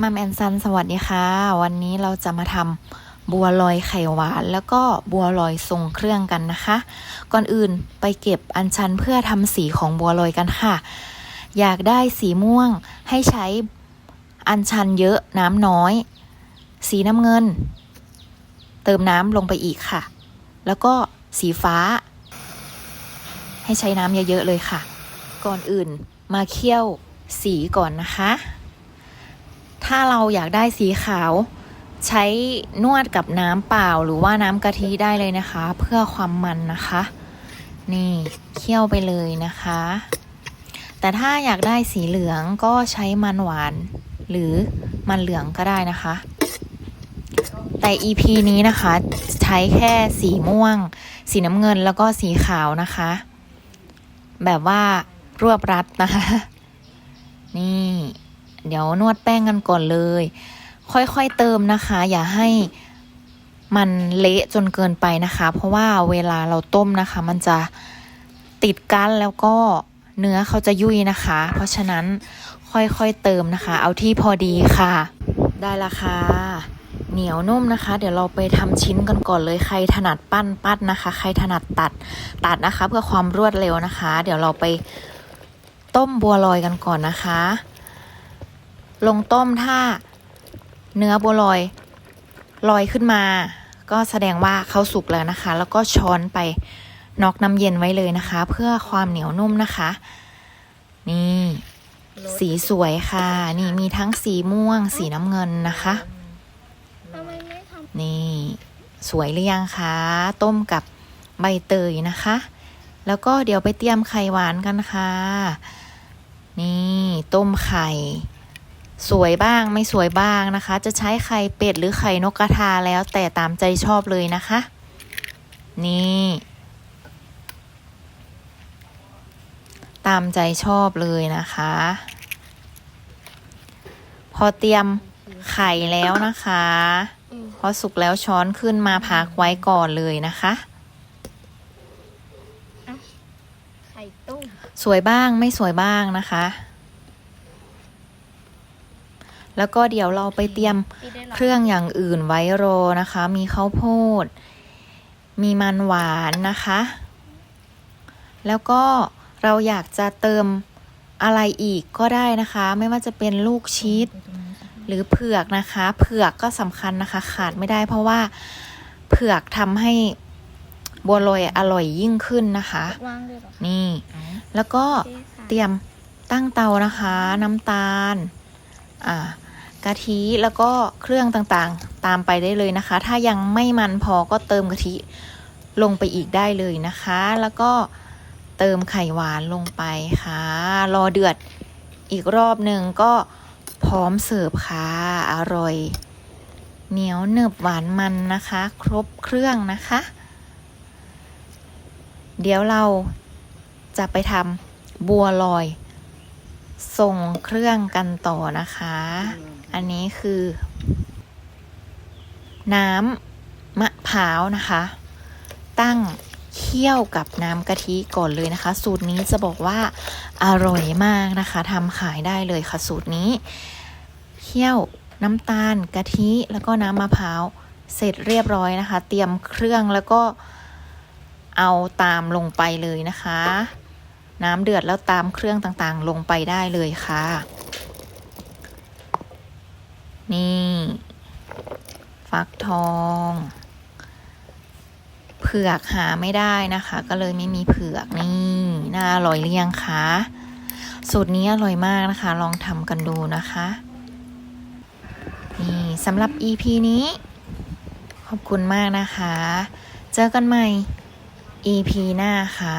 มัมแอนซันสวัสดีค่ะ วันนี้เราจะมาทำบัวลอยไข่หวาน แล้วก็บัวลอยทรงเครื่องกันนะคะ ก่อนอื่นไปเก็บอัญชันเพื่อทำสีของบัวลอยกันค่ะ อยากได้สีม่วงให้ใช้อัญชันเยอะน้ำน้อย สีน้ำเงิน เติมน้ำลงไปอีกค่ะ แล้วก็สีฟ้า ให้ใช้น้ำเยอะๆเลยค่ะ ก่อนอื่นมาเคี่ยวสีก่อนนะคะ ถ้าเราอยากได้สีขาว ใช้นวดกับน้ำเปล่าหรือว่าน้ำกะทิได้เลยนะคะ เพื่อความมันนะคะ นี่เคี่ยวไปเลยนะคะ แต่ถ้าอยากได้สีเหลืองก็ใช้มันหวาน หรือมันเหลืองก็ได้นะคะ แต่ EP นี้นะคะ ใช้แค่สีม่วง สีน้ำเงินแล้วก็สีขาวนะคะ แบบว่ารวบรัดนะคะ นี่ เดี๋ยวนวดแป้งกันก่อนเลย ค่อยๆเติมนะคะ อย่าให้มันเละจนเกินไปนะคะ เพราะว่าเวลาเราต้มนะคะ มันจะติดกันแล้วก็เนื้อเขาจะยุ่ยนะคะ เพราะฉะนั้นค่อยๆเติมนะคะ เอาที่พอดีค่ะ ได้ละค่ะเหนียวนุ่มนะคะ เดี๋ยวเราไปทำชิ้นกันก่อนเลยใครถนัดปั้นปั้นนะคะ ใครถนัดตัดตัดนะคะ เพื่อความรวดเร็วนะคะ เดี๋ยวเราไปต้มบัวลอยกันก่อนนะคะ ลงต้มถ้าเนื้อบัวลอยลอยขึ้นมา ก็แสดงว่าเขาสุกแล้วนะคะ แล้วก็ช้อนไปนอกน้ำเย็นไว้เลยนะคะ เพื่อความเหนียวนุ่มนะคะ นี่ สีสวยค่ะ นี่มีทั้งสีม่วง สีน้ำเงินนะคะ นี่ สวยหรือยังคะ ต้มกับใบเตยนะคะ แล้วก็เดี๋ยวไปเตรียมไข่หวานกันค่ะ นี่ ต้มไข่ สวยบ้างไม่สวยบ้างนะคะ จะใช้ไข่เป็ดหรือไข่นกกระทาแล้วแต่ตามใจชอบเลยนะคะ นี่ตามใจชอบเลยนะคะ พอเตรียมไข่แล้วนะคะำพอสุกแล้วช้อนขึ้นมาพักไว้ก่อนเลยนะคะไข่ต้มสวยบ้างไม่สวยบ้างนะคะ แล้วก็เดี๋ยวเราไปเตรียมพี่ได้ลเครื่องอย่างอื่นไว้รอนะคะ มีข้าวโพด มีมันหวานนะคะ แล้วก็เราอยากจะเติมอะไรอีกก็ได้นะคะ ไม่ว่าจะเป็นลูกชีสหรือเผือกนะคะ เผือกก็สำคัญนะคะ ขาดไม่ได้เพราะว่าเผือกทำให้บัวลอยอร่อยยิ่งขึ้นนะคะวางเลยเหรอคะนี่ แล้วก็โอเคค่ะเตรียมตั้งเตานะคะ น้ำตาล อ่า กะทิแล้วก็เครื่องต่างๆ ตามไปได้เลยนะคะ ถ้ายังไม่มันพอก็เติมกะทิลงไปอีกได้เลยนะคะ แล้วก็เติมไข่หวานลงไปค่ะ รอเดือดอีกรอบหนึ่งก็พร้อมเสิร์ฟค่ะ อร่อย เหนียวหนึบหวานมันนะคะ ครบเครื่องนะคะ เดี๋ยวเราจะไปทำบัวลอย ส่งเครื่องกันต่อนะคะ อันนี้คือ น้ำมะพร้าวนะคะ ตั้งเคี่ยวกับน้ำกะทิก่อนเลยนะคะ สูตรนี้จะบอกว่าอร่อยมากนะคะทำขายได้เลยค่ะ สูตรนี้ เคี่ยวน้ำตาลกะทิแล้วก็น้ำมะพร้าวเสร็จเรียบร้อยนะคะ เตรียมเครื่องแล้วก็เอาตามลงไปเลยนะคะ น้ำเดือดแล้วตามเครื่องต่างๆ ลงไปได้เลยค่ะ นี่ ฟักทอง เผือกหาไม่ได้นะคะ ก็เลยไม่มีเผือกนี่น่าอร่อยหรือยังคะสูตรนี้อร่อยมากนะคะ ลองทำกันดูนะคะ นี่สำหรับ EP นี้ ขอบคุณมากนะคะ เจอกันใหม่ EP หน้าค่ะ